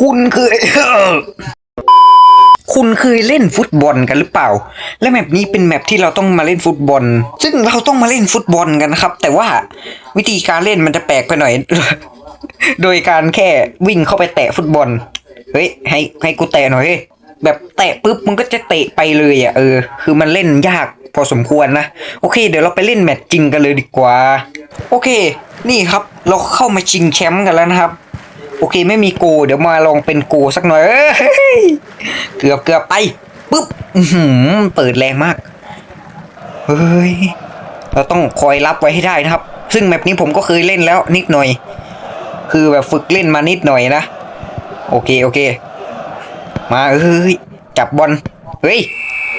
คุณเคย คุณเคยเล่นฟุตบอลกันหรือเปล่า และแมปนี้เป็นแมปที่เราต้องมาเล่นฟุตบอล ซึ่งเราต้องมาเล่นฟุตบอลกันนะครับ แต่ว่าวิธีการเล่นมันจะแปลกไปหน่อย โดยการแค่วิ่งเข้าไปแตะฟุตบอล เฮ้ย ให้ให้กูแตะหน่อยเฮ้ยแบบแตะปุ๊บมันก็จะเตะไปเลยอะเออ คือมันเล่นยากพอสมควรนะ โอเค เดี๋ยวเราไปเล่นแมตช์จริงกันเลยดีกว่า โอเค นี่ครับ เราเข้ามาชิงแชมป์กันแล้วนะครับ โอเคไม่มีโกเดี๋ยวมาลองเป็นโกสักหน่อยเกือบเกือบไปปุ๊บเปิดแรงมากเฮ้ยเราต้องคอยรับไว้ให้ได้นะครับ ซึ่งแมปนี้ผมก็เคยเล่นแล้วนิดหน่อย คือแบบฝึกเล่นมานิดหน่อยนะโอเคโอเค มาเอ้ยจับบอลเฮ้ย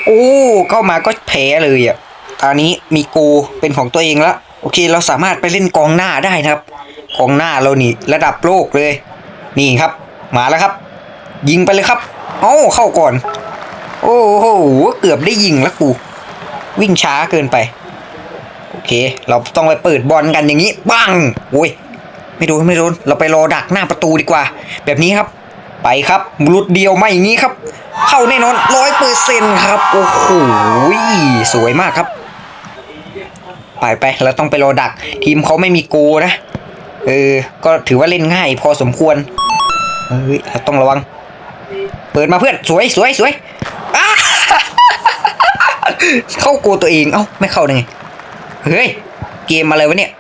โอ้เข้ามาก็แพ้เลยอะตอนนี้มีโกเป็นของตัวเองล้วโอเคเราสามารถไปเล่นกองหน้าได้นะครับ องหน้าเรานี่ ระดับโลกเลย นี่ครับ มาแล้วครับ ยิงไปเลยครับเอ้าเข้าก่อน โอ้โหเกือบได้ยิงแล้วกู วิ่งช้าเกินไป โอเค เราต้องไปเปิดบอลกันอย่างนี้ปังโอ้ยไม่โดนไม่โดนเราไปรอดักหน้าประตูดีกว่า แบบนี้ครับ ไปครับหลุดเดียวไม่อย่างนี้ครับ เข้าแน่นอนร้อยเปอร์เซ็นครับโอ้โหสวยมากครับไปไปเราต้องไปรอดัก ทีมเขาไม่มีโกนะ เออ ก็ถือว่าเล่นง่ายพอสมควร เฮ้ยต้องระวัง เปิดมาเพื่อนสวยสวยสวยเข้าโกตัวเองเอ้าไม่เข้าได้ไง เฮ้ย เกมอะไรวะเนี่ย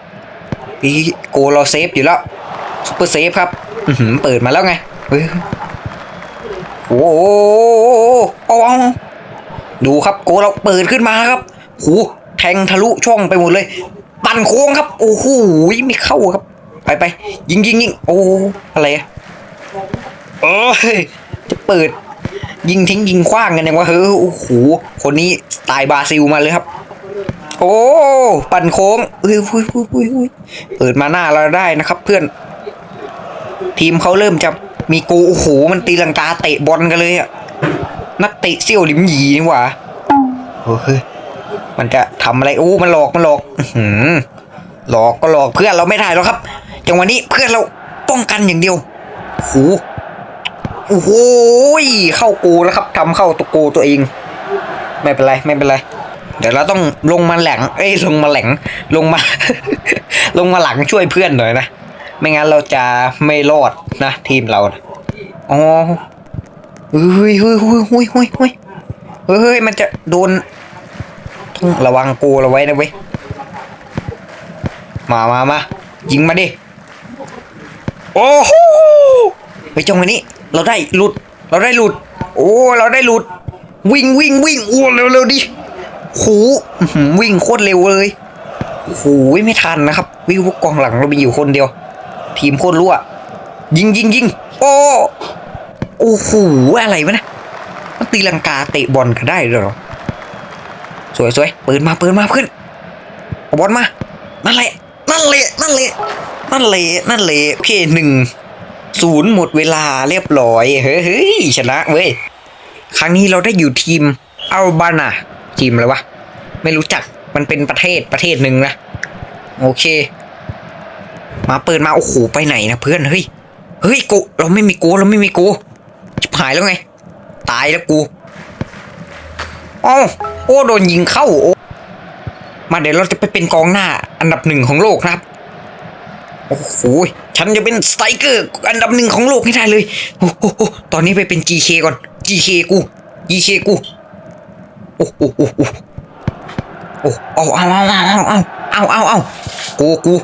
อีโกเราเซฟอยู่แล้วซุปเปอร์เซฟครับอืเปิดมาแล้วไงเฮ้ยโอ้โหเอาดูครับโกเราเปิดขึ้นมาครับโหแทงทะลุช่องไปหมดเลย ปั่นโค้งครับ โอ้โหไม่เข้าครับ ไปไปยิงยิงยิงโอ้อะไรอะเอ้ยจะเปิด ยิงทิ้งยิงคว้างกันยังวะเฮ้ยโอ้โหคนนี้สไตล์บราซิลมาเลยครับ โอ้ปั่นโค้งเอ้ยอุ้ยอุ้ยอุ้ยอุ้ยเปิดมาหน้าเราได้นะครับ เพื่อน ทีมเขาเริ่มจะมีกูโอ้โหมันตีลังกาเตะบอลกันเลยอะนักเตะเซี่ยวหลิมหยีนี่หว่าเฮ้ยมันจะทำอะไรโอ้มันหลอกมันหลอกอื้อหือหลอกก็หลอกเพื่อนเราไม่ได้แล้วครับ จังหวะนี้เพื่อนเราป้องกันอย่างเดียวโหโอ้โหเข้ากูแล้วครับทำเข้าตัวกูตัวเอง ไม่เป็นไรไม่เป็นไร เดี๋ยวเราต้องลงมาแหลงเอ้ยลงมาแหลงลงมา ลงมาหลังช่วยเพื่อนหน่อยนะไม่งั้นเราจะไม่รอดนะทีมเราอ๋อเฮ้ยเฮ้ยเฮ้ยเฮ้ยเฮ้ยเฮ้ยเฮ้ยมันจะโดนระวังกูเราไว้นะเว้ยมามามายิงมาดิ โอ้โหเฮ้ยจังหวะนี้ เราได้หลุด เราได้หลุด โอ้ เราได้หลุด วิ่งวิ่งวิ่งอ้วนเร็วๆดิโหวิ่งโคตรเร็วเลยโหไม่ทันนะครับ วิ่งพวกกองหลังเรามีอยู่คนเดียว ทีมโคตรรั่ว ยิงยิงยิงโอ้โอ้โหอะไรวะนะมันตีลังกาเตะบอลกันได้เหรอสวยสวยปืนมาปืนมาเพื่อนเอาบอลมา นั่นแหละ นั่นแหละ นั่นแหละ นั่นแหละนั่นแหละโอเคหนึ่งศูนย์หมดเวลาเรียบร้อยเฮ้ยเฮ้ยชนะเว้ย ครั้งนี้เราได้อยู่ทีมอัลบานาทีมอะไรวะ ไม่รู้จักมันเป็นประเทศประเทศหนึ่งนะ โอเค มาเปิดมา โอ้โห ไปไหนนะเพื่อน เฮ้ย เฮ้ยกูเราไม่มีกูเราไม่มีกูหายแล้วไง ตายแล้วกูอ้าวโอ้ โดนยิงเข้าโอ้มาเดี๋ยวเราจะไปเป็นกองหน้าอันดับหนึ่งของโลกนะครับ โอ้โหฉันจะเป็นสไตรเกอร์อันดับหนึ่งของโลกให้ได้เลยโอ้โหตอนนี้ไปเป็น GK ก่อน GK กู GK กูโอ้โหโอ้โหโอ้เอาเอาเอาเอาเอาเอาเอาเอากูกู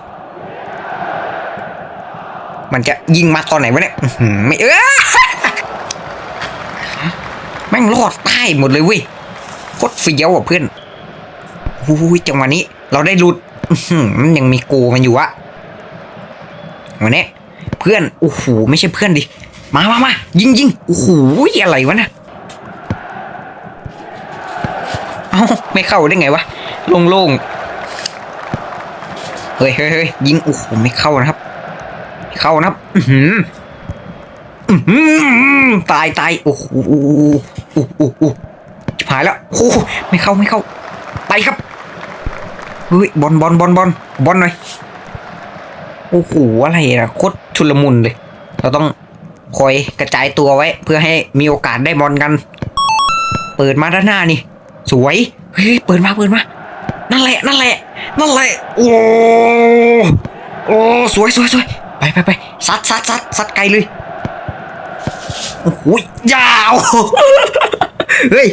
มันจะยิงมาตอนไหนวะเนี่ยไม่เออแม่งรอดใต้หมดเลยเว้ยโคตรเฟี้ยวอะเพื่อนอุ้ยจังหวะนี้ เราได้หลุดมันยังมีโกมันอยู่อะ วันนี้เพื่อนโอ้โหไม่ใช่เพื่อนดิมามามายิงยิงโอ้โหอะไรวะนี่ยเอ้าไม่เข้าได้ไงวะโล่งๆเฮ้ยเฮ้ยเฮ้ยยิงโอ้โหไม่เข้านะครับ เข้านะครับอื้อหืออือตายตายโอ้โหโอ้โหโอ้โหโอ้หชิบหายแล้วโอ้ไม่เข้าไม่เข้า ไปครับเฮ้ยบอลบอลบอลบอลบอลหน่อย อ้โหอะไรอะโคตรชุลมุนเลย เราต้องคอยกระจายตัวไว้ เพื่อให้มีโอกาสได้บอลกัน เปิดมาด้านหน้านี่ สวยเฮ้ยเปิดมาเปิดมา นั่นแหละนั่นแหละนั่นแหละโอ้โอ้สวยสวยสวยไปไปไปซัดซัดซัดซัดไกลเลยโอ้โหยาวเฮ้ย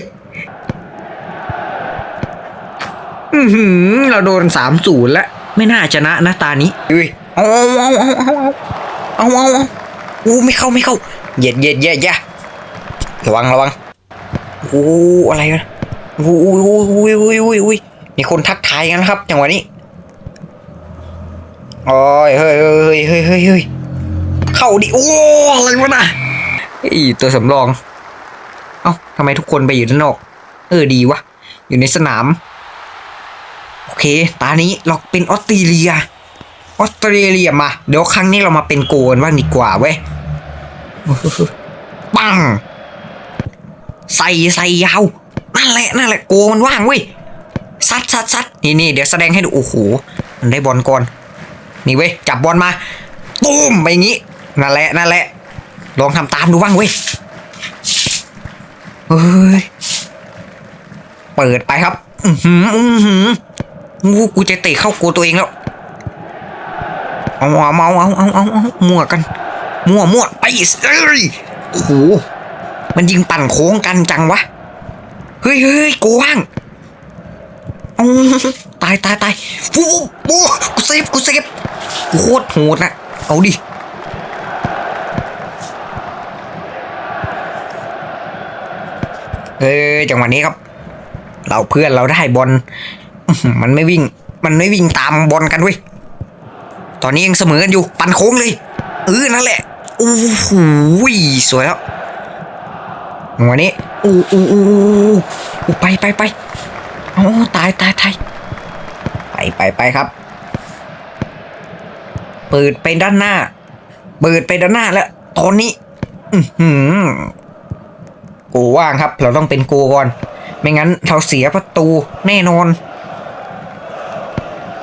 อือหือเราโดนสามศูนย์แล้ว ไม่น่าชนะนะตานี้เฮ้ย เอาเอาเอาเอาเอาเอาเอาอู้ไม่เข้าไม่เข้าเหยียดเหยียดเหยียดย่าระวังระวังโอ้อะไรวะอู้อู้อู้อู้อู้อู้อู้มีคนทักทายกันครับจังหวะนี้โอ้ยเฮ้ยเฮ้ยเฮ้ยเฮ้ยเฮ้ยเข้าดิโอ้อะไรวะน่ะไอตัวสำรอง เอ้าทำไมทุกคนไปอยู่ด้านนอก เออดีวะ อยู่ในสนาม โอเค ตานี้เราเป็นออสเตรเลีย ออสเตรเลียมา เดี๋ยวครั้งนี้เรามาเป็นโกนบ้างดีกว่าเว้ยปัง ใส่ใส่ยาว นั่นแหละนั่นแหละโกมันว่างเว้ยซัดซัดซัดนี่นี่เดี๋ยวแสดงให้ดู โอ้โห มันได้บอลก่อน นี่เว้ย จับบอลมาตูมไปอย่างงี้ นั่นแหละนั่นแหละ ลองทำตามดูบ้างเว้ย เฮ้ย เปิดไปครับ อือหืออือหืองูกูจะเตะเข้าโกตัวเองแล้ว เอาเอาเอาเอาเอาเอาเอามั่วกัน มั่วมั่วไปเอ้ยโอ้โหมันยิงปั่นโค้งกันจังวะ เฮ้ยเฮ้ยโกว่างตายตายตายโอ้โหโอ้โหกูเซฟกูเซฟโคตรโหดนะเอาดิเออจังหวะนี้ครับ เราเพื่อนเราได้บอลมันไม่วิ่ง มันไม่วิ่งตามบอลกันเว้ย ตอนนี้ยังเสมอกันอยู่ ปันโค้งเลยเออนั่นแหละโอ้โหสวยแล้วจังวนี้อู้อู้อู้อู้อู้ไปไปไปโอ้ตายตายตายไปไปไปครับ เปิดไปด้านหน้า เปิดไปด้านหน้าแล้ว ตอนนี้ อือหือโกว่างครับ เราต้องเป็นโกก่อน ไม่งั้นเราเสียประตูแน่นอน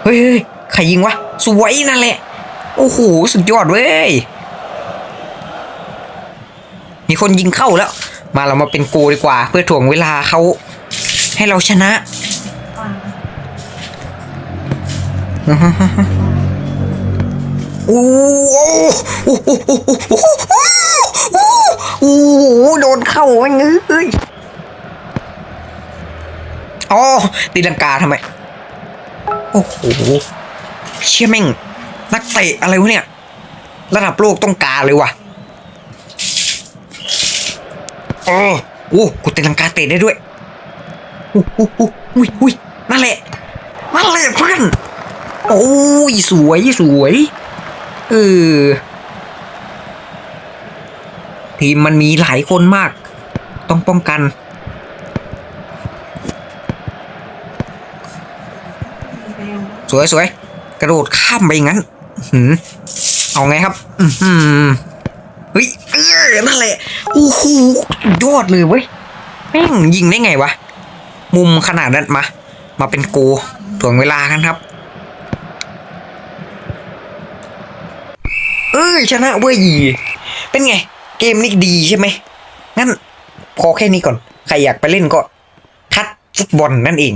เฮ้ย ใครยิงวะ สวยนั่นแหละ โอ้โห สุดยอดเว้ย มีคนยิงเข้าแล้ว มาเรามาเป็นโกดีกว่า เพื่อถ่วงเวลาเขาให้เราชนะโอ้โหโอ้โหโอ้โหโดนเข้าไอ้เงยอ๋อตีลังกาทำไม โอ้โห เชี่ยแม่ง นักเตะอะไรวะเนี่ย ระดับโลกต้องการเลยว่ะโอ้โอ้กูเตีลังกาเตะได้ด้วยอู้หูหูอุ้ยอุ้ยนั่นแหละนั่นแหละเพื่อนโอ้ยสวยสวยเออทีมมันมีหลายคนมาก ต้องป้องกัน สวยสวย กระโดดข้ามไปงั้นหืมเอาไงครับ อือหือเฮ้ยเออนั่นแหละโอ้โหยอดเลยเว้ยแม่งยิงได้ไงวะ มุมขนาดนั้นมา มาเป็นโกถ่วงเวลากันครับ เอ้ยชนะเว้ยเป็นไง เกมนี้ดีใช่ไหม งั้น พอแค่นี้ก่อน ใครอยากไปเล่นก็ ทัดฟุตบอลนั่นเอง